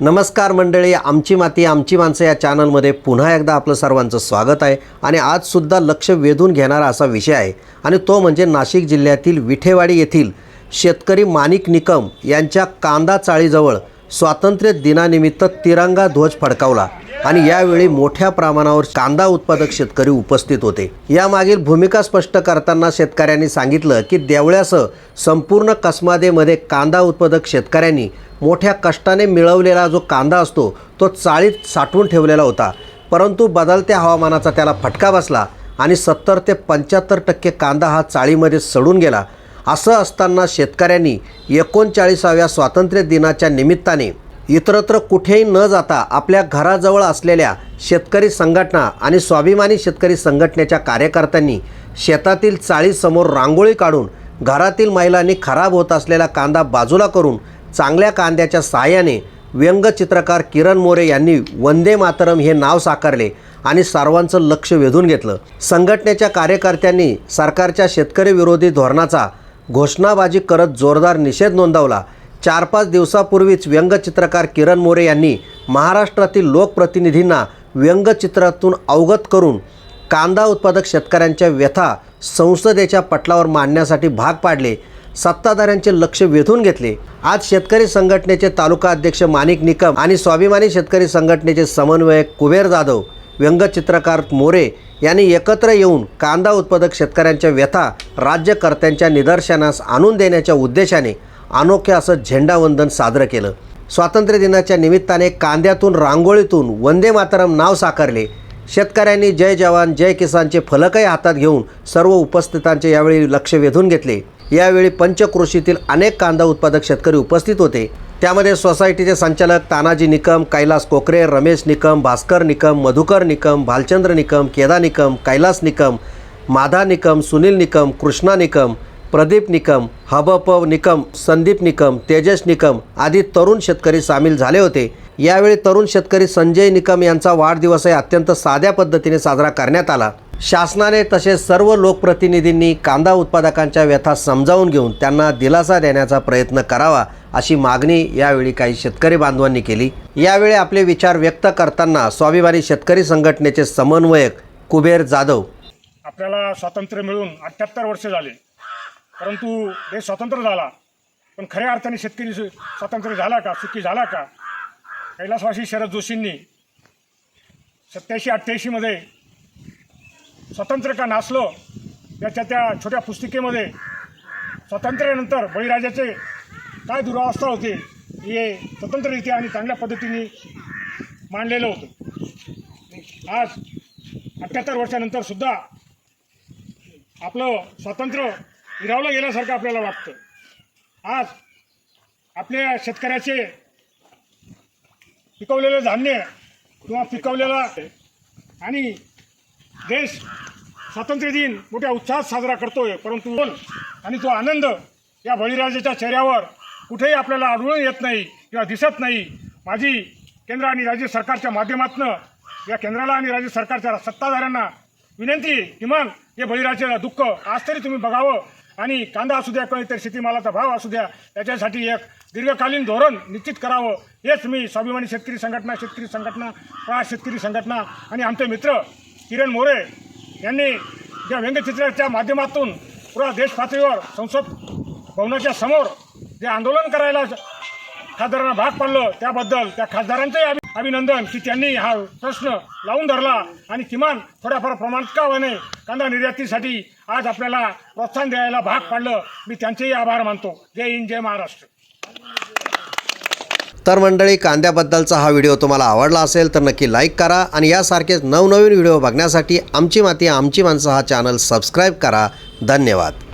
नमस्कार मंडळी आमची माती आमची माणसं या चॅनलमध्ये पुन्हा एकदा आपलं सर्वांचं स्वागत आहे आणि आजसुद्धा लक्ष वेधून घेणारा असा विषय आहे आणि तो म्हणजे नाशिक जिल्ह्यातील विठेवाडी येथील शेतकरी माणिक निकम यांच्या कांदा चाळीजवळ स्वातंत्र्य दिनानिमित्त तिरंगा ध्वज फडकावला. आणि यावेळी मोठ्या प्रमाणावर कांदा उत्पादक शेतकरी उपस्थित होते. यामागील भूमिका स्पष्ट करताना शेतकऱ्यांनी सांगितलं की देवळ्यासह संपूर्ण कसमादेमध्ये कांदा उत्पादक शेतकऱ्यांनी मोठ्या कष्टाने मिळवलेला जो कांदा असतो तो चाळीत साठवून ठेवलेला होता. परंतु बदलत्या हवामानाचा त्याला फटका बसला आणि सत्तर ते पंच्याहत्तर टक्के कांदा हा चाळीमध्ये सडून गेला. असं असताना शेतकऱ्यांनी एकोणचाळीसाव्या स्वातंत्र्य दिनाच्या निमित्ताने इतरत्र कुठेही न जाता आपल्या घराजवळ असलेल्या शेतकरी संघटना आणि स्वाभिमानी शेतकरी संघटनेच्या कार्यकर्त्यांनी शेतातील चाळीसमोर रांगोळी काढून घरातील महिलांनी खराब होत असलेला कांदा बाजूला करून चांगल्या कांद्याच्या सहाय्याने व्यंगचित्रकार किरण मोरे यांनी वंदे मातरम हे नाव साकारले आणि सर्वांचं लक्ष वेधून घेतलं. संघटनेच्या कार्यकर्त्यांनी सरकारच्या शेतकरी विरोधी धोरणाचा घोषणाबाजी करत जोरदार निषेध नोंदवला. चार पाच दिवसापूर्वीच व्यंगचित्रकार किरण मोरे यांनी महाराष्ट्रातील लोकप्रतिनिधींना व्यंगचित्रातून अवगत करून कांदा उत्पादक शेतकऱ्यांच्या व्यथा संसदेच्या पटलावर मांडण्यासाठी भाग पाडले. सत्ताधाऱ्यांचे लक्ष वेधून घेतले. आज शेतकरी संघटनेचे तालुका अध्यक्ष माणिक निकम आणि स्वाभिमानी शेतकरी संघटनेचे समन्वयक कुबेर जाधव व्यंगचित्रकार मोरे यांनी एकत्र येऊन कांदा उत्पादक शेतकऱ्यांच्या व्यथा राज्यकर्त्यांच्या निदर्शनास आणून देण्याच्या उद्देशाने अनोखे असं झेंडावंदन साजरं केलं. स्वातंत्र्य दिनाच्या निमित्ताने कांद्यातून रांगोळीतून वंदे मातरम नाव साकारले. शेतकऱ्यांनी जय जवान जय किसानचे फलकही हातात घेऊन सर्व उपस्थितांचे यावेळी लक्ष वेधून घेतले. यावेळी पंचक्रोशीतील अनेक कांदा उत्पादक शेतकरी उपस्थित होते. त्यामध्ये सोसायटीचे संचालक तानाजी निकम कैलास कोकरे रमेश निकम भास्कर निकम मधुकर निकम भालचंद्र निकम केदा निकम कैलास निकम माधा निकम सुनील निकम कृष्णा निकम प्रदीप निकम हबप निकम संदीप निकम तेजस निकम आदी तरुण शेतकरी सामील झाले होते. यावेळी तरुण शेतकरी संजय निकम यांचा वाढदिवसही अत्यंत साध्या पद्धतीने साजरा करण्यात आला. शासनाने तसेच सर्व लोकप्रतिनिधींनी कांदा उत्पादकांच्या व्यथा समजावून घेऊन त्यांना दिलासा देण्याचा प्रयत्न करावा अशी मागणी यावेळी काही शेतकरी बांधवांनी केली. यावेळी आपले विचार व्यक्त करताना स्वाभिमानी शेतकरी संघटनेचे समन्वयक कुबेर जाधव. आपल्याला स्वातंत्र्य मिळून अठ्ठ्याहत्तर वर्ष झाले. परंतु देश स्वतंत्र झाला. पण खऱ्या अर्थाने शेतकरी स्वातंत्र्य झाला का? सुखी झाला का? कैलासवासी शरद जोशींनी सत्याऐंशी अठ्ठ्याऐंशीमध्ये स्वतंत्र का नाचलो? याच्या त्या छोट्या पुस्तिकेमध्ये स्वातंत्र्यानंतर बळीराजाचे काय दुरावस्था होते हे स्वतंत्ररित्या आणि चांगल्या पद्धतीने मांडलेलं होतं. आज अठ्ठ्याहत्तर वर्षानंतर सुद्धा आपलं स्वातंत्र्य हिरावलं गेल्यासारखं आपल्याला वाटतं. आज आपल्या शेतकऱ्याचे पिकवलेलं धान्य किंवा पिकवलेला आणि देश स्वातंत्र्य दिन मोठ्या उत्साहात साजरा करतोय. परंतु आणि तो आनंद या बळीराजाच्या चेहऱ्यावर कुठेही आपल्याला आढळून येत नाही किंवा दिसत नाही. माझी केंद्र आणि राज्य सरकारच्या माध्यमातून या केंद्राला आणि राज्य सरकारच्या सत्ताधाऱ्यांना विनंती किमान हे बळीराजाला दुःख आज तरी तुम्ही बघावं. आणि कांदा असू द्या किंवा इतर शेतीमालाचा भाव असू द्या त्याच्यासाठी एक दीर्घकालीन धोरण निश्चित करावं. हेच मी स्वाभिमानी शेतकरी संघटना शेतकरी संघटना प्रा शेतकरी संघटना आणि आमचे मित्र किरण मोरे यांनी ज्या व्यंगचित्राच्या माध्यमातून पुरा देश पातळीवर संसद भवनाच्या समोर जे आंदोलन करायला खासदारांना भाग पाडलं त्याबद्दल त्या खासदारांचंही अभि अभिनंदन की त्यांनी हा प्रश्न लावून धरला आणि किमान थोड्याफार प्रमाणात का होणे कांदा निर्यातीसाठी आज आपल्याला प्रोत्साहन द्यायला भाग पाडलं. मी त्यांचेही आभार मानतो. जय हिंद जय महाराष्ट्र. तर मंडळी कांद्याबद्दलचा हा व्हिडिओ तुम्हाला आवडला असेल तर नक्की लाईक करा आणि यासारखेच नवनवीन व्हिडिओ बघण्यासाठी आमची माती आमची माणसं हा चॅनल सबस्क्राईब करा. धन्यवाद.